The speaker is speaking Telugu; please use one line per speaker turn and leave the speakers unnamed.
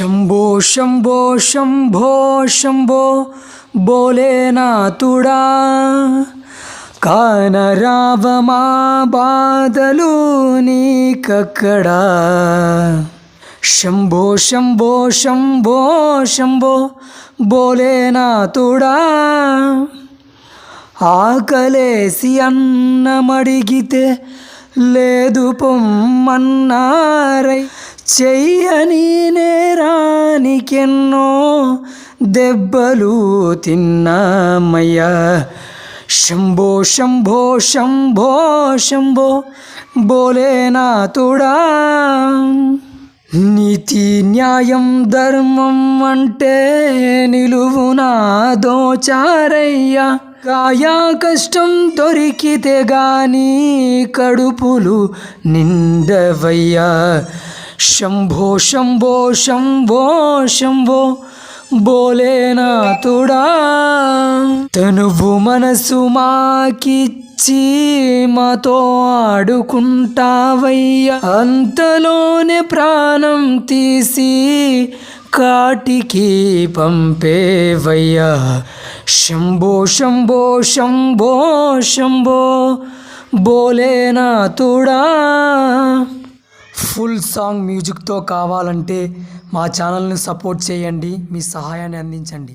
శంభో శంభో శంభో శంభో భోలేనాథుడా కానరావమా బాధలు నీకక్కడా. శంభో శంభో శంభో శంభో బోలేనాథుడా ఆకలేసి అన్నమడిగితే లేదు పొమ్మన్నారై. చెయ్యని నేరానికెన్నో దెబ్బలు తిన్నామయ్యా. శంభో శంభో శంభో శంభో భోలేనాథుడా నీతి న్యాయం ధర్మం అంటే నిలువునా దోచారయ్యా. కాయా కష్టం దొరికితే గాని కడుపులు నిండవయ్యా. శంభో శంభో శంభో శంభో భోలేనాథుడా తనువు మనసు మాకిచ్చి మాతో ఆడుకుంటావయ్యా. అంతలోనే ప్రాణం తీసి కాటికి పంపేవయ్యా. శంభో శంభో శంభో శంభో భోలేనాథుడా ఫుల్ సాంగ్ మ్యూజిక్తో కావాలంటే మా ఛానల్ని సపోర్ట్ చేయండి మీ సహాయాన్ని అందించండి.